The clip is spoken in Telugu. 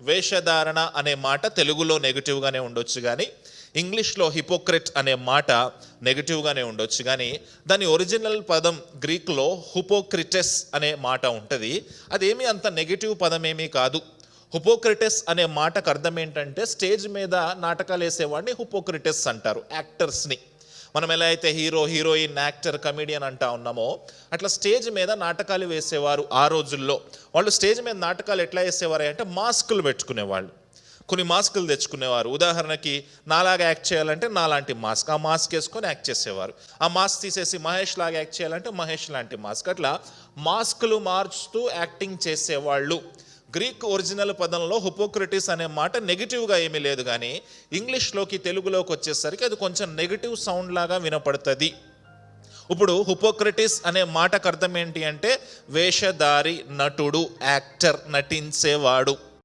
వేషధారణ అనే మాట తెలుగులో నెగిటివ్గానే ఉండొచ్చు కానీ ఇంగ్లీష్లో హిపోక్రెట్ అనే మాట నెగిటివ్గానే ఉండొచ్చు కానీ దాని ఒరిజినల్ పదం గ్రీక్లో హుపోక్రిటెస్ అనే మాట ఉంటుంది. అదేమీ అంత నెగిటివ్ పదం ఏమీ కాదు. హుపోక్రిటెస్ అనే మాటకు అర్థం ఏంటంటే స్టేజ్ మీద నాటకాలు వేసేవాడిని హుపోక్రిటెస్ అంటారు యాక్టర్స్ని. మనం ఎలా అయితే హీరో హీరోయిన్ యాక్టర్ కమెడియన్ అంటా ఉన్నామో అట్లా స్టేజ్ మీద నాటకాలు వేసేవారు ఆ రోజుల్లో. వాళ్ళు స్టేజ్ మీద నాటకాలు ఎట్లా వేసేవారు అంటే మాస్కులు పెట్టుకునేవాళ్ళు. కొన్ని మాస్కులు తెచ్చుకునేవారు. ఉదాహరణకి నాలాగా యాక్ట్ చేయాలంటే నాలాంటి మాస్క్. ఆ మాస్క్ వేసుకొని యాక్ట్ చేసేవారు. ఆ మాస్క్ తీసేసి మహేష్ లాగా యాక్ట్ చేయాలంటే మహేష్ లాంటి మాస్క్. అట్లా మాస్కులు మార్చుతూ యాక్టింగ్ చేసేవాళ్ళు. గ్రీక్ ఒరిజినల్ పదంలో హుపోక్రటిస్ అనే మాట నెగిటివ్గా ఏమీ లేదు కానీ ఇంగ్లీష్లోకి తెలుగులోకి వచ్చేసరికి అది కొంచెం నెగిటివ్ సౌండ్ లాగా వినపడుతుంది. ఇప్పుడు హుపోక్రటిస్ అనే మాటకు అర్థం ఏంటి అంటే వేషధారి నటుడు యాక్టర్ నటించేవాడు.